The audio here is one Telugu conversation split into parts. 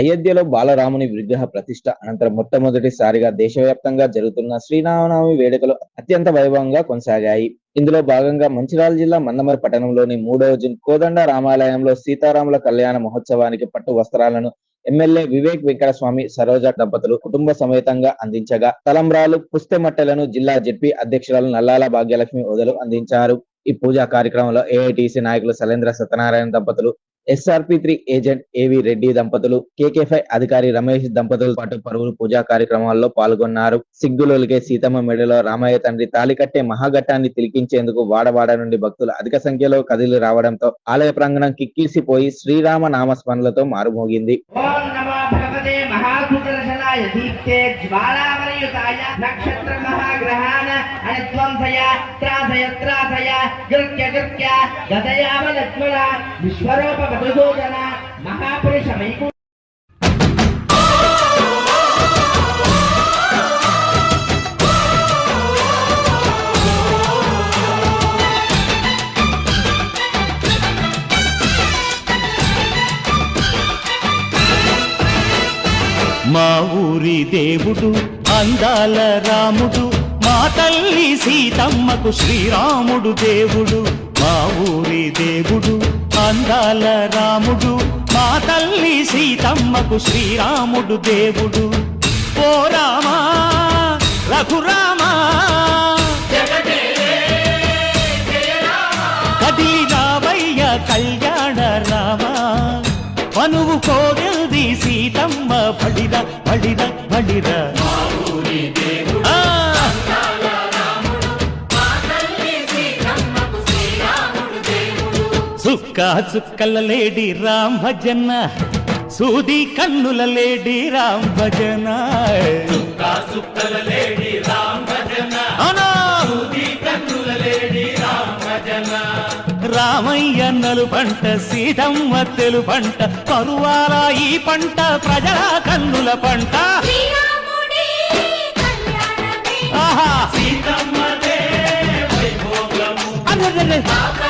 అయోధ్యలో బాలరాముని విగ్రహ ప్రతిష్ట అనంతరం మొట్టమొదటిసారిగా దేశవ్యాప్తంగా జరుగుతున్న శ్రీరామనవమి వేడుకలు అత్యంత వైభవంగా కొనసాగాయి. ఇందులో భాగంగా మంచిరాల జిల్లా మందమరి పట్టణంలోని మూడవ జూన్ కోదండ రామాలయంలో సీతారాముల కళ్యాణ మహోత్సవానికి పట్టు వస్త్రాలను ఎమ్మెల్యే వివేక్ వెంకటస్వామి సరోజ దంపతులు కుటుంబ సమేతంగా అందించగా తలంబ్రాలు పుస్తెమట్టెలను జిల్లా జడ్పీ అధ్యక్షురాలు నల్లాల భాగ్యలక్ష్మి ఓదలు అందించారు. ఈ పూజా కార్యక్రమంలో ఏఐటిసి నాయకులు శైలేంద్ర సత్యనారాయణ దంపతులు ఎస్ఆర్పి త్రీ ఏజెంట్ ఏవి రెడ్డి దంపతులు కేకే ఫైవ్ అధికారి రమేష్ దంపతులతో పాటు పలువురు పూజా కార్యక్రమాల్లో పాల్గొన్నారు. సిగ్గులోలికే సీతమ్మ మెడలో రామయ్య తండ్రి తాలికట్టే మహాఘట్టాన్ని తిలికించేందుకు వాడవాడ నుండి భక్తులు అధిక సంఖ్యలో కదిలి రావడంతో ఆలయ ప్రాంగణం కిక్కిసిపోయి శ్రీరామ నామస్మరణలతో మారుమోగింది. ఓం భగవతే దీప్తే నక్షత్ర మహాగ్రహాన అనిధ్వంసయ త్రాసయ త్రాసయ గృత్య గృత్య గదయామ లక్ష్మణ విశ్వరూప మధుసూదన మహాపురుష వైకు మా ఊరి దేవుడు అందాల రాముడు మా తల్లి సీతమ్మకు శ్రీరాముడు దేవుడు మా ఊరి దేవుడు అందాల రాముడు. మా తల్లి సీతమ్మకు శ్రీరాముడు దేవుడు. ఓ రామా రఘురామా కదిలి రావయ్య కళ్యాణ రామా. మనువు కోగల్ది సీతమ్మ బడిర బడిర బడిర దేవుడు సుక్క చుక్కల లేడి రామ్ భజన. సూది కన్నుల లేడి రామ్ భజన? రామయ్య నలు పంట సీతమ్మ తెలు పంట పరువాల ఈ పంట ప్రజల కన్నుల పంట. ఆహా! అరెరెరె. ఆహా,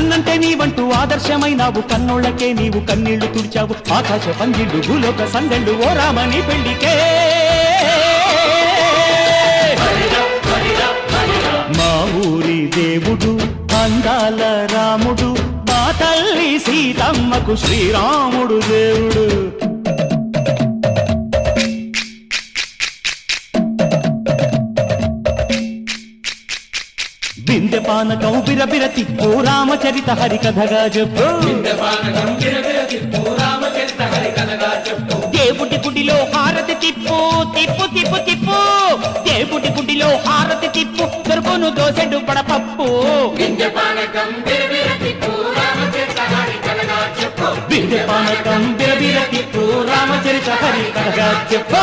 నన్నంటే నీవంటూ ఆదర్శమైనావు. కన్నోళ్ళకే నీవు కన్నీళ్ళు తుడిచావు. ఆకాశ పందిళ్ళు భూలోక సందెళ్ళు ఓ రామని పెళ్ళికే మా ఊరి దేవుడు అందాల రాముడు మా తల్లి సీతమ్మకు శ్రీరాముడు పానకం బిరబిర తిప్పు రామచరిత హరికథగా చెప్పు. దేవుడి గుడిలో హారతి తిప్పు తిప్పు తిప్పు తిప్పు. దేవుడి గుడిలో హారతి తిప్పు దొరుకును దోసెడు పడపప్పు. బిందె పానకం బిరబిర తిప్పు రామచరిత హరికథగా చెప్పు.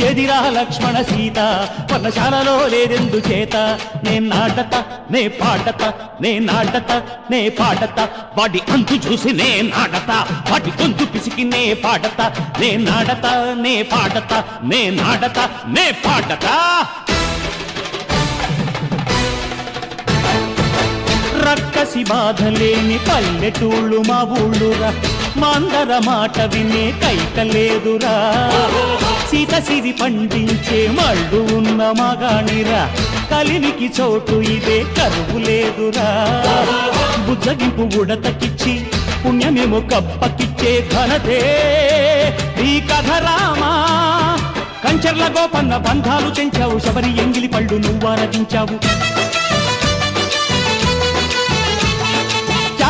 ఎదిరా లక్ష్మణ సీత? పర్ణశాలలో లేదెందు చేత? నే నాటత నే పాటత నే నాటత నే పాటత. వాటి అంతు చూసి నే నాటత వాటి గొంతు పిసికి నే పాటత. నే నాటత నే పాటత నే నాటత నే పాటత. రక్కసి బాధలేని పల్లెటూళ్ళు మా ఊళ్ళురా. మాందర మాట వినే కైకలేదురా సీత సిరి పండించే మళ్ళు ఉన్న మగాణిరా కలినికి చోటు ఇదే కరువు లేదురా. బుజ్జగింపు ఉడతకిచ్చి పుణ్యమేమో కప్పకిచ్చే ఘనతే. ఈ కథ రామా కంచర్ల గోపన్న బంధాలు తెంచావు. శబరి ఎంగిలి పళ్ళు నువ్వారగించావు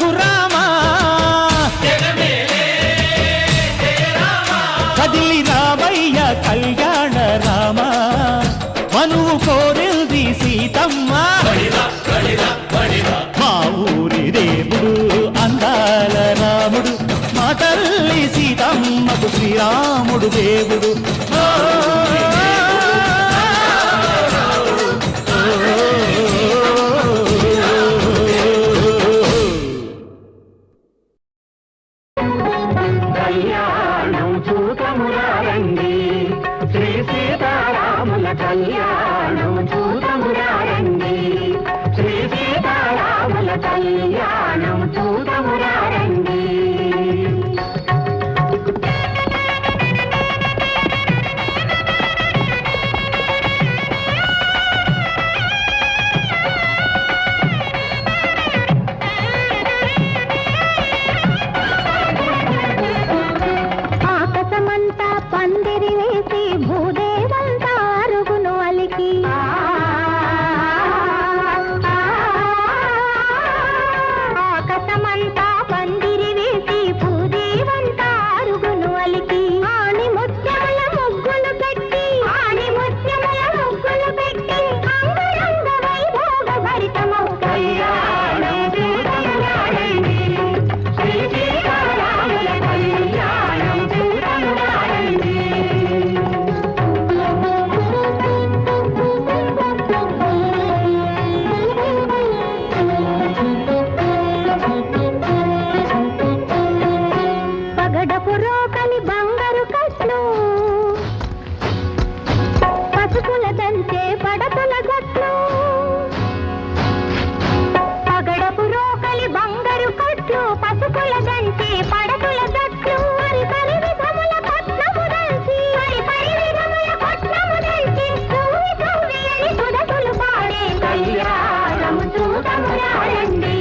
రఘురామా. కదిలి రామయ్య కళ్యాణ రామ. మనువు కోరింది సీతమ్మ. మా ఊరి దేవుడు అందాల రాముడు. మా తల్లి సీతమ్మకు శ్రీరాముడు దేవుడు. చూడమురారండి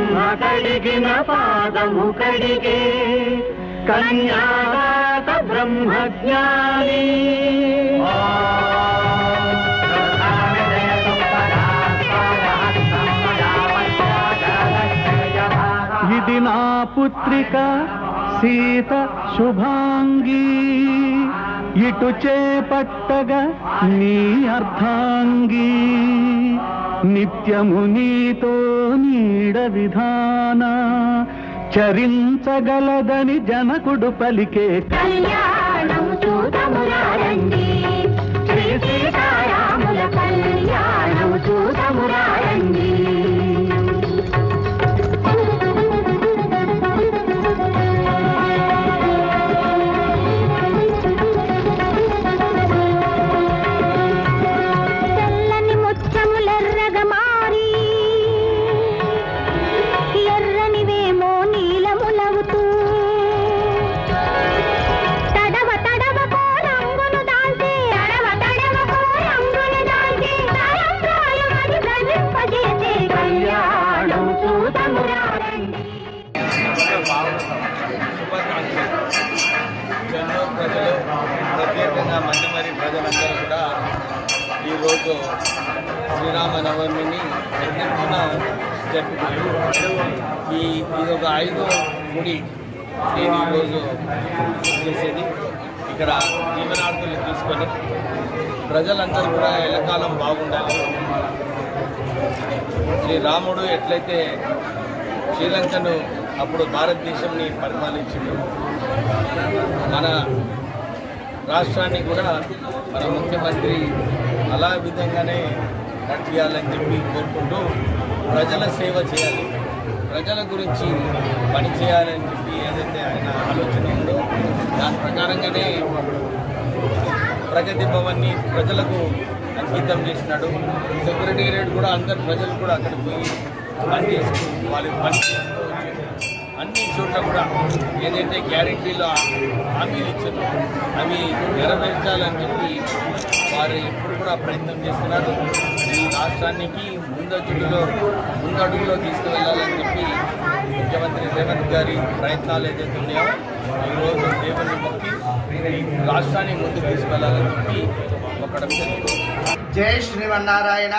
అమ్మ కడిగిన పాదము కడిగే కన్యాదాత బ్రహ్మజ్ఞాని. ఇది నా పుత్రిక సీత శుభాంగీ. ఇటు చేపట్టగా నీ అర్థాంగీ నిత్యము నీతో నీడ విధాన చరించగలదని జనకుడు పలికే కళ్యాణం చూతమురారండి. శ్రీ సీతారాముల కళ్యాణం చూతమురారండి. ప్రత్యేకంగా మందమరి ప్రజలందరూ కూడా ఈరోజు శ్రీరామనవమిని పెద్దెత్తున జరుపుకుంటారు ఈ ఇది ఒక ఐదో గుడి నేను ఈరోజు చేసేది. ఇక్కడ దీవెనార్థులు తీసుకొని ప్రజలందరూ కూడా ఎల్లకాలం బాగుండాలి. శ్రీరాముడు ఎట్లయితే శ్రీలంకను అప్పుడు భారతదేశంని పరిపాలించిండు మన రాష్ట్రాన్ని కూడా మన ముఖ్యమంత్రి అలా విధంగానే నడిపించాలని చెప్పి కోరుకుంటూ ప్రజల సేవ చేయాలి. ప్రజల గురించి పని చేయాలని చెప్పి ఏదైతే ఆయన ఆలోచన ఉందో దాని ప్రకారంగానే ప్రగతి భవన్ని ప్రజలకు అంకితం చేసినాడు. సెక్రటేరియట్ కూడా అందరు ప్రజలు కూడా అక్కడికి పోయి పని చేసుకో వాళ్ళకి పని అన్ని చోట్ల కూడా ఏదైతే గ్యారెంటీలో హామీలు ఇచ్చారో అవి నెరవేర్చాలని చెప్పి వారు ఎప్పుడు కూడా ప్రయత్నం చేస్తున్నారు. ఈ రాష్ట్రానికి ముందడుగులో ముందడుగులో తీసుకువెళ్ళాలని చెప్పి ముఖ్యమంత్రి రేవంత్ గారి ప్రయత్నాలు ఏదైతే ఉన్నాయో ఈరోజు దేవుని మొక్కి ఈ రాష్ట్రాన్ని ముందుకు తీసుకెళ్ళాలని చెప్పి మొక్కడం జరిగింది. జై శ్రీమన్నారాయణ.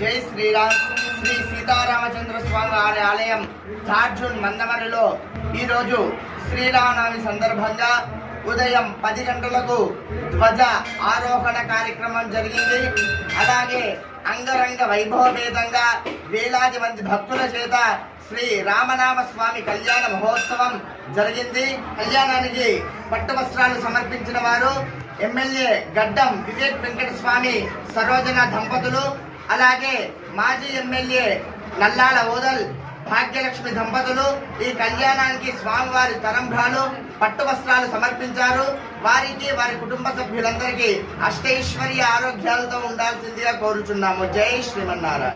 జై శ్రీరామ్. శ్రీ సీతారామచంద్ర స్వామి వారి ఆలయం ఛార్జున్ మందమరిలో ఈరోజు శ్రీరామనవమి సందర్భంగా ఉదయం పది గంటలకు ధ్వజ ఆరోహణ కార్యక్రమం జరిగింది. అలాగే అంగరంగ వైభవభేదంగా వేలాది మంది భక్తుల చేత శ్రీ రామనామ స్వామి కళ్యాణ మహోత్సవం జరిగింది. కళ్యాణానికి పట్టువస్త్రాలు సమర్పించిన వారు ఎమ్మెల్యే గడ్డం వివేక్ వెంకట స్వామి సరోజన దంపతులు అలాగే మాజీ ఎమ్మెల్యే నల్లాల ఓదల్ భాగ్యలక్ష్మి దంపతులు ఈ కళ్యాణానికి స్వామివారి తరంభాలు పట్టు వస్త్రాలు సమర్పించారు. వారికి వారి కుటుంబ సభ్యులందరికీ అష్టైశ్వర్య ఆరోగ్యాలతో ఉండాల్సిందిగా కోరుచున్నాము. జై శ్రీమన్నారాయణ.